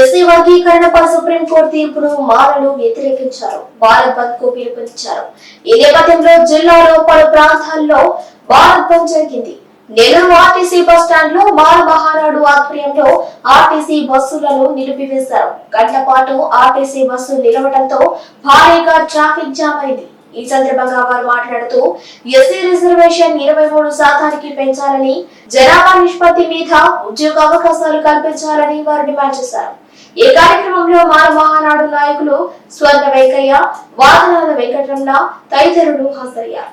SC వర్గీకరణపై supreme court తీర్పును మాలలు వ్యతిరేకించారు. భారత్ బంద్కు పిలుపునిచ్చారు. ఈ నేపథ్యంలో జిల్లాలో పలు ప్రాంతాల్లో భారత్ బంద్ జరిగింది. నెల్లూరు ఆర్టీసీ బస్ స్టాండ్లో మాల మహానాడు ఆధ్వర్యంలో ఆర్టీసీ బస్సులను నిలిపివేశారు. గంటల పాటు ఆర్టీసీ బస్సు నిలవడంతో భారీగా ట్రాఫిక్ జామ్ అయింది. ఈ సందర్భంగా వారు మాట్లాడుతూ ఎస్సీ రిజర్వేషన్ ఇరవై మూడు శాతానికి పెంచాలని జనాభా నిష్పత్తి మీద ఉద్యోగ అవకాశాలు కల్పించాలని వారు డిమాండ్ చేశారు. ఈ కార్యక్రమంలో మాల మహానాడు నాయకులు స్వర్ణ వెంకయ్య వాదనాల వెంకటరమణ తదితరులు హాజరయ్యారు.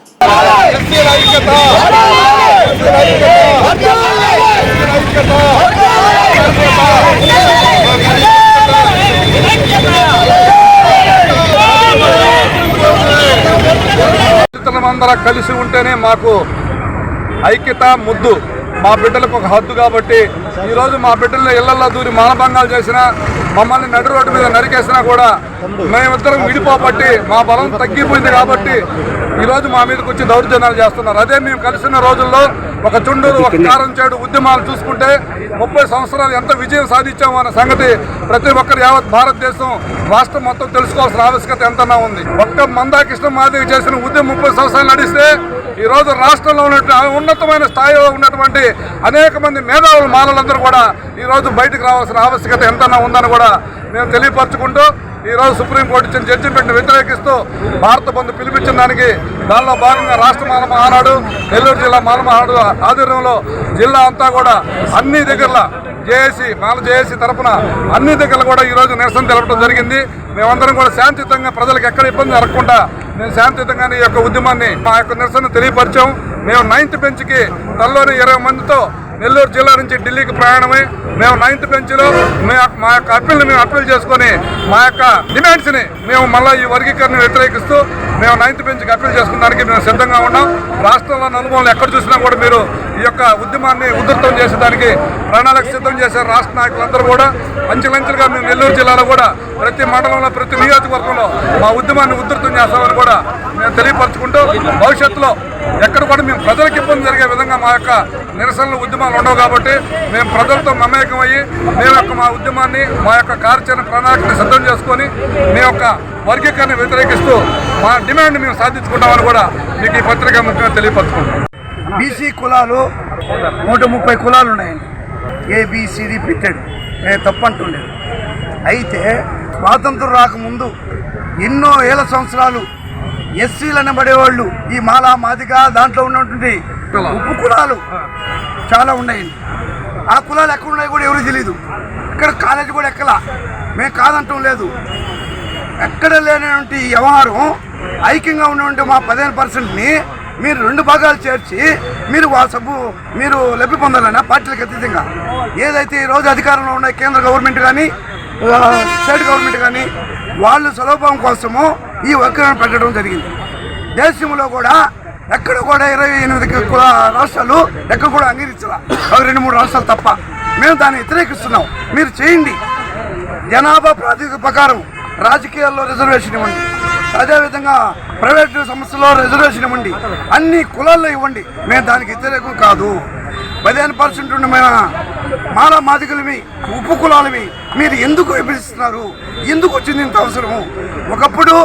అందరం కలిసి ఉంటేనే మాకు ఐక్యత ముద్దు. మా బిడ్డలకు ఒక హద్దు కాబట్టి ఈరోజు మా బిడ్డలను ఇళ్ళలో దూరి మానభంగాలు చేసినా మమ్మల్ని నడి రోడ్డు మీద నరికేసినా కూడా మేమిద్దరం విడిపోబట్టి మా బలం తగ్గిపోయింది కాబట్టి ఈరోజు మా మీదకి వచ్చి దౌర్జన్యాలు చేస్తున్నారు. అదే మేము కలిసిన రోజుల్లో ఒక చుండూరు ఒక కారం చేడు ఉద్యమాలు చూసుకుంటే ముప్పై సంవత్సరాలు ఎంత విజయం సాధించాము అన్న సంగతి ప్రతి ఒక్కరు యావత్ భారతదేశం రాష్ట్రం మొత్తం తెలుసుకోవాల్సిన ఆవశ్యకత ఎంతనా ఉంది. ఒక్క మందాకృష్ణ మాదిరి చేసిన ఉద్యమం ముప్పై సంవత్సరాలు నడిస్తే ఈ రోజు రాష్ట్రంలో ఉన్నటువంటి ఉన్నతమైన స్థాయిలో ఉన్నటువంటి అనేక మంది మేధావులు మాలలందరూ కూడా ఈ రోజు బయటకు రావాల్సిన ఆవశ్యకత ఎంతనా ఉందని కూడా మేము తెలియపరచుకుంటూ ఈ రోజు సుప్రీంకోర్టు ఇచ్చిన జడ్జిమెంట్ని వ్యతిరేకిస్తూ భారత బంధు పిలిపించిన దానికి దానిలో భాగంగా రాష్ట్ర మాల మహానాడు నెల్లూరు జిల్లా మాల మహానాడు ఆధ్వర్యంలో జిల్లా అంతా కూడా అన్ని దగ్గరలో జేఏసీ మాల జేఏసీ తరపున అన్ని దగ్గర కూడా ఈ రోజు నిరసన తెలపడం జరిగింది. మేమందరం కూడా శాంతియుతంగా ప్రజలకు ఎక్కడ ఇబ్బంది జరగకుండా మేము శాంతియుతంగానే ఈ యొక్క ఉద్యమాన్ని మా యొక్క నిరసన తెలియపరిచాం. మేము నైన్త్ బెంచ్కి తల్లోని ఇరవై మందితో నెల్లూరు జిల్లా నుంచి ఢిల్లీకి ప్రయాణమై మేము నైన్త్ బెంచ్లో మే- మా యొక్క అప్పీల్ని మేము అప్పీల్ చేసుకొని మా యొక్క డిమాండ్స్ని మేము మళ్ళీ ఈ వర్గీకరణ వ్యతిరేకిస్తూ మేము నైన్త్ బెంచ్కి అప్పీల్ చేసుకోవడానికి మేము సిద్ధంగా ఉన్నాం. రాష్ట్రంలో నలుమూలలు ఎక్కడ చూసినా కూడా మీరు ఈ యొక్క ఉద్యమాన్ని ఉధృతం చేసేదానికి ప్రణాళిక సిద్ధం చేశారు రాష్ట్ర నాయకులందరూ కూడా. అంచెలంచెలుగా మేము నెల్లూరు జిల్లాలో కూడా ప్రతి మండలంలో ప్రతి నియోజకవర్గంలో మా ఉద్యమాన్ని ఉధృతం చేస్తామని కూడా మేము తెలియపరచుకుంటూ భవిష్యత్తులో ఎక్కడ కూడా మేము ప్రజలకు ఇబ్బంది జరిగే విధంగా మా యొక్క నిరసనలు ఉద్యమాలు ఉండవు కాబట్టి మేము ప్రజలతో మమేకం అయ్యి మేము యొక్క మా ఉద్యమాన్ని మా యొక్క కార్యాచరణ ప్రణాళికను సిద్ధం చేసుకొని మీ యొక్క వర్గీకరణ వ్యతిరేకిస్తూ మా డిమాండ్ మేము సాధించుకుంటామని కూడా మీకు ఈ పత్రిక ముఖ్యంగా తెలియపరచుకుంటాం బీసీ కులాలు నూట ముప్పై కులాలు ఉన్నాయండి. ఏబిసిడి పెట్టాడు. నేను తప్పంటుండేది అయితే స్వాతంత్రం రాకముందు ఎన్నో ఏళ్ళ సంవత్సరాలు ఎస్సీలు అనబడేవాళ్ళు ఈ మాలా మాదిగ దాంట్లో ఉన్నటువంటి ఉప్పు కులాలు చాలా ఉన్నాయండి ఆ కులాలు ఎక్కడ ఉన్నాయో కూడా ఎవరు తెలియదు ఇక్కడ కాలేజీ కూడా ఎక్కలా. మేము కాదంటం లేదు. ఎక్కడ లేనటువంటి ఈ వ్యవహారం ఐక్యంగా ఉన్నటువంటి మా పదిహేను పర్సెంట్ని మీరు రెండు భాగాలు చేర్చి మీరు వా సబ్బు మీరు లబ్ధి పొందాలన్నా పార్టీలకు అతీతంగా. ఏదైతే ఈ రోజు అధికారంలో ఉన్న కేంద్ర గవర్నమెంట్ కానీ ఆ, స్టేట్ గవర్నమెంట్ కానీ వాళ్ళు సులభం కోసము ఈ వర్గీకరణ పెట్టడం జరిగింది. దేశంలో కూడా ఎక్కడ కూడా ఇరవై ఎనిమిది రాష్ట్రాలు ఎక్కడ కూడా అంగీకరించాల. ఒక రెండు మూడు రాష్ట్రాలు తప్ప. మేము దాన్ని వ్యతిరేకిస్తున్నాం. మీరు చేయండి. జనాభా ప్రాతిపదిక ప్రకారం రాజకీయాల్లో రిజర్వేషన్ ఇవ్వండి. అదేవిధంగా ప్రైవేటు సంస్థల్లో రిజర్వేషన్ ఇవ్వండి. అన్ని కులాల్లో ఇవ్వండి. మేము దానికి వ్యతిరేకం కాదు. పదిహేను పర్సెంట్ ఉన్న మన మాల మాదికలమి ఉప్పు కులాలవి మీరు ఎందుకు విభజిస్తున్నారు? ఎందుకు వచ్చింది ఇంత అవసరము? ఒకప్పుడు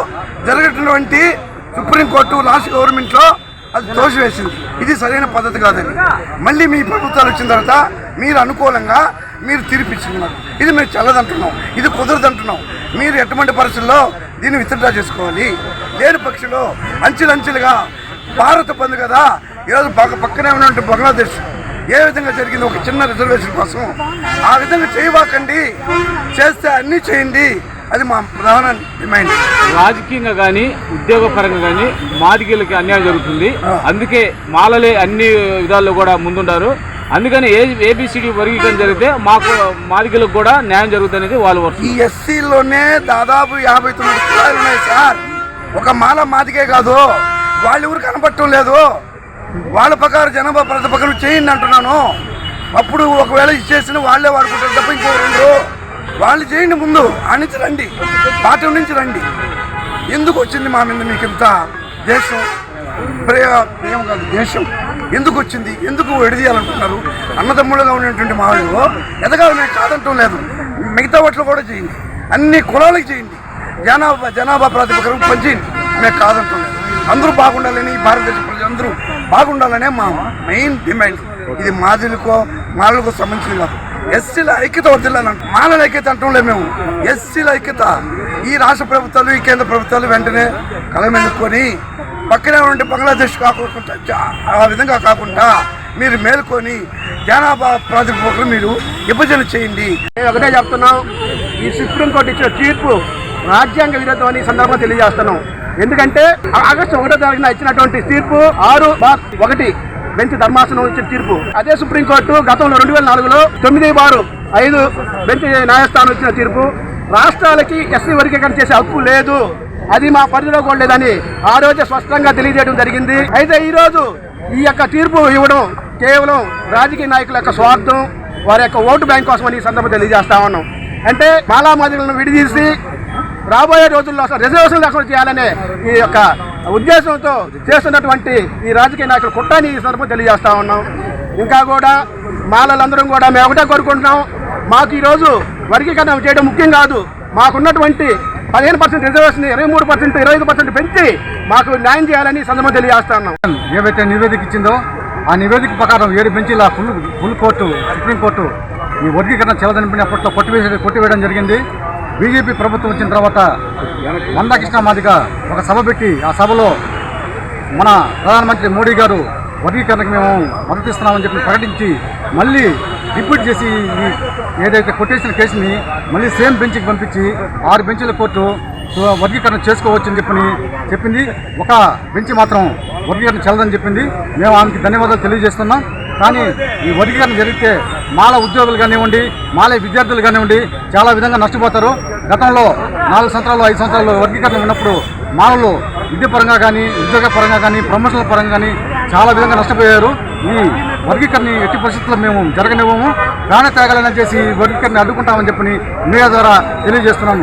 జరిగినటువంటి సుప్రీంకోర్టు లాస్ట్ గవర్నమెంట్లో అది తోసివేసింది. ఇది సరైన పద్ధతి కాదని. మళ్ళీ మీ ప్రభుత్వాలు వచ్చిన తర్వాత మీరు అనుకూలంగా మీరు తీర్పిచ్చుకున్నారు ఇది మేము చల్లదంటున్నాం. ఇది కుదరదంటున్నాం. మీరు ఎటువంటి పరిస్థితుల్లో దీన్ని విత్డ్రా చేసుకోవాలి? లేని పక్షంలో అంచెలంచెలుగా భారత బంద్ కదా. ఈరోజు పక్కనే ఉన్నటువంటి బంగ్లాదేశ్. ఏ విధంగా జరిగింది? ఒక చిన్న రిజర్వేషన్ కోసం. ఆ విధంగా చేయబాకండి. చేస్తే అన్నీ చేయండి. అది మా ప్రధాన డిమాండ్. రాజకీయంగా కానీ ఉద్యోగపరంగా కానీ మాదిగీలకి అన్యాయం జరుగుతుంది. అందుకే మాలలే అన్ని విధాల్లో కూడా ముందుంటారు అందుకని ఏ ఏబిసిడి వర్గీకరణ జరిగితే మాకు మాదిగలకు కూడా న్యాయం జరుగుతుంది వాళ్ళ ఈ ఎస్సీలోనే దాదాపు యాభై తొమ్మిది కులాలు ఉన్నాయి సార్. ఒక మాల మాదికే కాదు. వాళ్ళు ఎవరు కనపడటం లేదు. వాళ్ళ ప్రకారం జనాభా ప్రతిపక్కన చేయండి అంటున్నాను. అప్పుడు ఒకవేళ ఇచ్చేసిన వాళ్ళే వాడుకుంటారు తప్ప ఇంకో రెండు. వాళ్ళు చేయండి ముందు ఆ నుంచి రండి. పార్టీ నుంచి రండి. ఎందుకు వచ్చింది మా మీద మీకు ఇంత దేశం ప్రేమ ప్రేమ కాదు దేశం ఎందుకు వచ్చింది? ఎందుకు విడదీయాలనుకుంటున్నారు అన్నదమ్ములుగా ఉన్నటువంటి మా వాళ్ళు ఎదగాలి మేము కాదంటం లేదు. మిగతా వాటిలో కూడా చేయండి. అన్ని కులాలకు చేయండి. జనాభా జనాభా ప్రాతిపదికన పంచేయండి మేము కాదంటున్నాం అందరూ బాగుండాలని ఈ భారతదేశ ప్రజలందరూ బాగుండాలనే మా మెయిన్ డిమాండ్ ఇది మాదిలకో మాలకు సంబంధించింది కాదు. ఎస్సీల ఐక్యత వర్దిల్లాలంట మాలల ఐక్యత అంటుండే మేము. ఎస్సీల ఐక్యత. ఈ రాష్ట్ర ప్రభుత్వాలు ఈ కేంద్ర ప్రభుత్వాలు వెంటనే కలమెన్నుకొని పక్కనే ఉంటే బంగ్లాదేశ్ కాకుండా ఆ విధంగా కాకుండా మీరు మేల్కొని జనాభా ప్రాతిపదికలు మీరు విభజన చేయండి. నేను ఒకటే చెప్తున్నాం ఈ సుప్రీంకోర్టు ఇచ్చిన తీర్పు రాజ్యాంగ విరుద్ధం అని సందర్భంగా తెలియజేస్తున్నాం. ఎందుకంటే ఆగస్టు ఒకటో తారీఖున ఇచ్చినటువంటి తీర్పు ఆరు బార్ ఒకటి బెంచ్ ధర్మాసనం ఇచ్చిన తీర్పు. అదే సుప్రీంకోర్టు గతంలో రెండు వేల నాలుగులో తొమ్మిది బారు ఐదు బెంచ్ న్యాయస్థానం ఇచ్చిన తీర్పు. రాష్ట్రాలకి ఎస్సీ వర్గీకరణ చేసే హక్కు లేదు. అది మా పరిధిలో కూడా లేదని ఆ రోజే స్పష్టంగా తెలియజేయడం జరిగింది. అయితే ఈ రోజు ఈ యొక్క తీర్పు ఇవ్వడం కేవలం రాజకీయ నాయకుల యొక్క స్వార్థం వారి యొక్క ఓటు బ్యాంక్ కోసం అని ఈ సందర్భంగా తెలియజేస్తా ఉన్నాం. అంటే మాలామాదిలను విడిదీసి రాబోయే రోజుల్లో అసలు రిజర్వేషన్ లేకుండా చేయాలనే ఈ యొక్క ఉద్దేశంతో చేస్తున్నటువంటి ఈ రాజకీయ నాయకులు కుట్రని ఈ సందర్భం తెలియజేస్తా ఉన్నాం. ఇంకా కూడా మాలలందరం కూడా మేము ఒకటే కోరుకుంటున్నాం. మాకు ఈరోజు వర్గీకరణ చేయడం ముఖ్యం కాదు. మాకున్నటువంటి పదిహేను పర్సెంట్ రిజర్వేషన్ ఇరవై మూడు పర్సెంట్ ఇరవై ఐదు పర్సెంట్ పెంచి మాకు న్యాయం చేయాలని సందర్భం తెలియజేస్తున్నాం తెలియజేస్తా ఉన్నాం. ఏవైతే నివేదిక ఇచ్చిందో ఆ నివేదిక ప్రకారం ఏడు బెంచీల full full court supreme court ఈ వర్గీకరణ చెల్లదని కొట్టివేసే కొట్టివేయడం జరిగింది. బీజేపీ ప్రభుత్వం వచ్చిన తర్వాత మందాకృష్ణ మాదిగా ఒక సభ పెట్టి ఆ సభలో మన ప్రధానమంత్రి మోడీ గారు వర్గీకరణకు మేము మద్దతిస్తున్నామని చెప్పి ప్రకటించి మళ్ళీ రిపీట్ చేసి ఈ ఏదైతే కొటేషన్ కేసుని మళ్ళీ సేమ్ బెంచ్కి పంపించి ఆరు బెంచ్ల కోర్టు వర్గీకరణ చేసుకోవచ్చని చెప్పని చెప్పింది. ఒక బెంచ్ మాత్రం వర్గీకరణ చెల్లదని చెప్పింది. మేము ఆమెకి ధన్యవాదాలు తెలియజేస్తున్నాం. కానీ ఈ వర్గీకరణ జరిగితే మాల ఉద్యోగులు కానివ్వండి మాల విద్యార్థులు కానివ్వండి చాలా విధంగా నష్టపోతారు. గతంలో నాలుగు సంవత్సరాలు ఐదు సంవత్సరాలు వర్గీకరణ ఉన్నప్పుడు మానవులు విద్య పరంగా కానీ ఉద్యోగ పరంగా కానీ ప్రమోషన్ల పరంగా కానీ చాలా విధంగా నష్టపోయారు. ఈ వర్గీకరణ ఎట్టి పరిస్థితుల్లో మేము జరగనివ్వము. ప్రాణ త్యాగాలను చేసి ఈ వర్గీకరణ అడ్డుకుంటామని చెప్పని మీడియా ద్వారా తెలియజేస్తున్నాము.